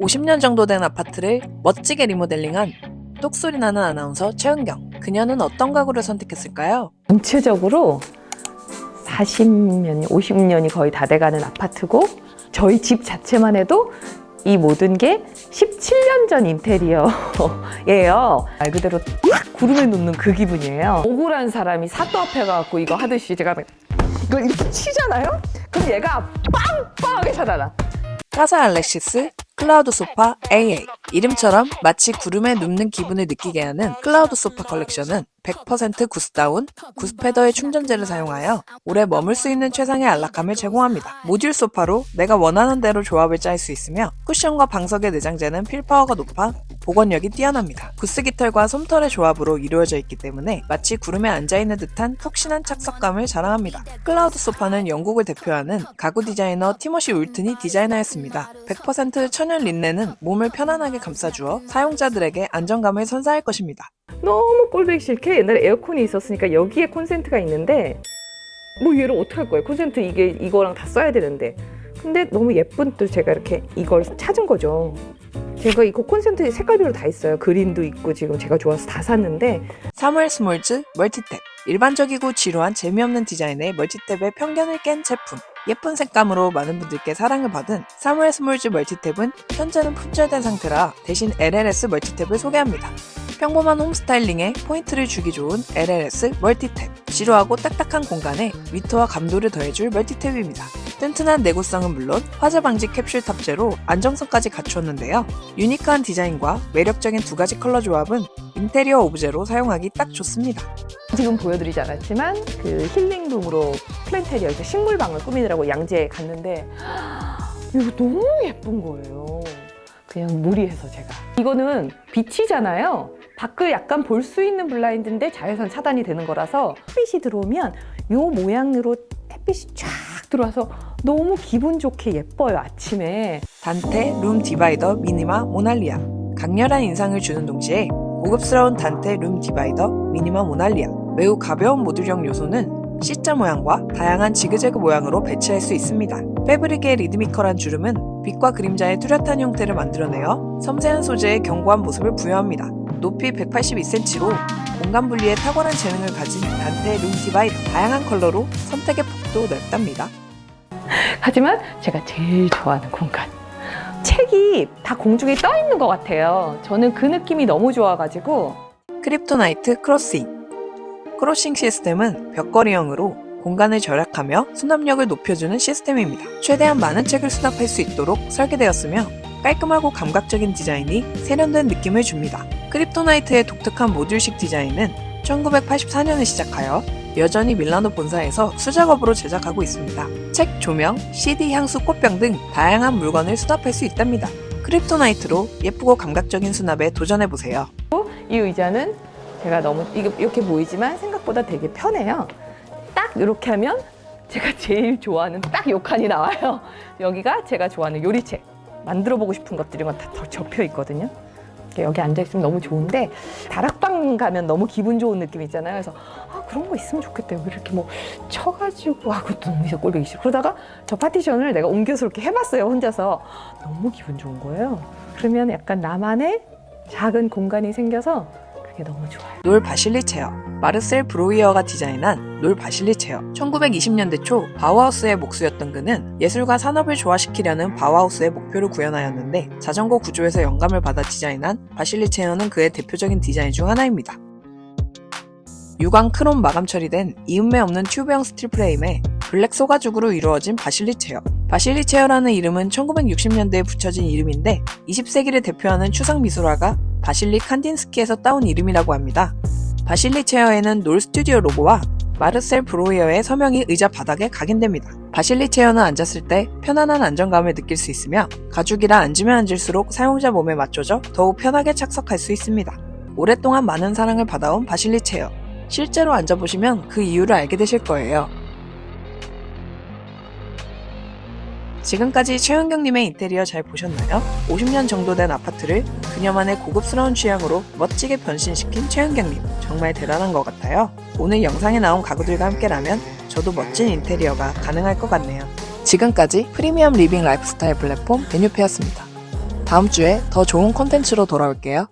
50년 정도 된 아파트를 멋지게 리모델링한 똑소리 나는 아나운서 최은경. 그녀는 어떤 가구를 선택했을까요? 전체적으로 40년, 50년이 거의 다 돼가는 아파트고 저희 집 자체만 해도 이 모든 게 17년 전 인테리어예요. 말 그대로 딱 구름을 놓는 그 기분이에요. 억울한 사람이 사또 앞에 가갖고 이거 하듯이 제가 이걸 이렇게 치잖아요? 그럼 얘가 빵빵하게 차단아. 카사 알렉시스 클라우드 소파 AA 이름처럼 마치 구름에 눕는 기분을 느끼게 하는 클라우드 소파 컬렉션은 100% 구스다운 구스패더의 충전재를 사용하여 오래 머물 수 있는 최상의 안락함을 제공합니다. 모듈 소파로 내가 원하는 대로 조합을 짤 수 있으며 쿠션과 방석의 내장재는 필파워가 높아 복원력이 뛰어납니다. 구스 깃털과 솜털의 조합으로 이루어져 있기 때문에 마치 구름에 앉아있는 듯한 푹신한 착석감을 자랑합니다. 클라우드 소파는 영국을 대표하는 가구 디자이너 티모시 울튼이 디자인하였습니다. 100% 천연 린넨은 몸을 편안하게 감싸주어 사용자들에게 안정감을 선사할 것입니다. 너무 꼴보기 싫게 옛날에 에어컨이 있었으니까 여기에 콘센트가 있는데 뭐 얘를 어떡할 거예요? 콘센트 이게 이거랑 다 써야 되는데. 근데 너무 예쁜 또 제가 이렇게 이걸 찾은 거죠. 제가 이거 콘센트 색깔별로 다 있어요. 그린도 있고 지금 제가 좋아서 다 샀는데. 사무엘 스몰즈 멀티탭. 일반적이고 지루한 재미없는 디자인의 멀티탭의 편견을 깬 제품. 예쁜 색감으로 많은 분들께 사랑을 받은 사무엘 스몰즈 멀티탭은 현재는 품절된 상태라 대신 LLS 멀티탭을 소개합니다. 평범한 홈 스타일링에 포인트를 주기 좋은 LLS 멀티탭 지루하고 딱딱한 공간에 위트와 감도를 더해줄 멀티탭입니다. 튼튼한 내구성은 물론 화재 방지 캡슐 탑재로 안정성까지 갖추었는데요. 유니크한 디자인과 매력적인 두 가지 컬러 조합은 인테리어 오브제로 사용하기 딱 좋습니다. 지금 보여드리지 않았지만 그 힐링룸으로 플랜테리어에서 식물방을 꾸미느라고 양재에 갔는데 이거 너무 예쁜 거예요. 그냥 무리해서 제가. 이거는 빛이잖아요. 밖을 약간 볼 수 있는 블라인드인데 자외선 차단이 되는 거라서 햇빛이 들어오면 요 모양으로 햇빛이 쫙 들어와서 너무 기분 좋게 예뻐요 아침에. 단테 룸 디바이더 미니마 모날리아 강렬한 인상을 주는 동시에 고급스러운 단테 룸 디바이더 미니마 모날리아 매우 가벼운 모듈형 요소는 C자 모양과 다양한 지그재그 모양으로 배치할 수 있습니다. 패브릭의 리드미컬한 주름은 빛과 그림자의 뚜렷한 형태를 만들어내어 섬세한 소재에 견고한 모습을 부여합니다. 높이 182cm로 공간 분리에 탁월한 재능을 가진 단테 룸 디바이더 다양한 컬러로 선택의 폭도 넓답니다. 하지만 제가 제일 좋아하는 공간. 책이 다 공중에 떠 있는 것 같아요. 저는 그 느낌이 너무 좋아가지고 크립토나이트 크로싱 크로싱 시스템은 벽걸이형으로 공간을 절약하며 수납력을 높여주는 시스템입니다. 최대한 많은 책을 수납할 수 있도록 설계되었으며 깔끔하고 감각적인 디자인이 세련된 느낌을 줍니다. 크립토나이트의 독특한 모듈식 디자인은 1984년에 시작하여 여전히 밀라노 본사에서 수작업으로 제작하고 있습니다. 책, 조명, CD, 향수, 꽃병 등 다양한 물건을 수납할 수 있답니다. 크립토나이트로 예쁘고 감각적인 수납에 도전해보세요. 이 의자는 제가 너무 이렇게 보이지만 생각보다 되게 편해요. 딱 이렇게 하면 제가 제일 좋아하는 딱 요 칸이 나와요. 여기가 제가 좋아하는 요리책 만들어 보고 싶은 것들이만 다더 접혀 있거든요. 여기 앉아 있으면 너무 좋은데 다락방 가면 너무 기분 좋은 느낌 있잖아요. 그래서 아 그런 거 있으면 좋겠다. 여기 이렇게 뭐 쳐가지고 하고 이상 꼴보기 싫어. 그러다가 저 파티션을 내가 옮겨서 이렇게 해봤어요. 혼자서 너무 기분 좋은 거예요. 그러면 약간 나만의 작은 공간이 생겨서 그게 너무 좋아요. 놀 바실리 체어 마르셀 브로이어가 디자인한 놀 바실리 체어 1920년대 초 바우하우스의 목수였던 그는 예술과 산업을 조화시키려는 바우하우스의 목표를 구현하였는데 자전거 구조에서 영감을 받아 디자인한 바실리 체어는 그의 대표적인 디자인 중 하나입니다. 유광 크롬 마감 처리된 이음매 없는 튜브형 스틸 프레임에 블랙 소가죽으로 이루어진 바실리 체어. 바실리 체어라는 이름은 1960년대에 붙여진 이름인데 20세기를 대표하는 추상 미술화가 바실리 칸딘스키에서 따온 이름이라고 합니다. 바실리 체어에는 놀 스튜디오 로고와 마르셀 브로이어의 서명이 의자 바닥에 각인됩니다. 바실리 체어는 앉았을 때 편안한 안정감을 느낄 수 있으며 가죽이라 앉으면 앉을수록 사용자 몸에 맞춰져 더욱 편하게 착석할 수 있습니다. 오랫동안 많은 사랑을 받아온 바실리 체어. 실제로 앉아보시면 그 이유를 알게 되실 거예요. 지금까지 최은경님의 인테리어 잘 보셨나요? 50년 정도 된 아파트를 그녀만의 고급스러운 취향으로 멋지게 변신시킨 최은경님. 정말 대단한 것 같아요. 오늘 영상에 나온 가구들과 함께라면 저도 멋진 인테리어가 가능할 것 같네요. 지금까지 프리미엄 리빙 라이프스타일 플랫폼 메뉴페였습니다. 다음 주에 더 좋은 콘텐츠로 돌아올게요.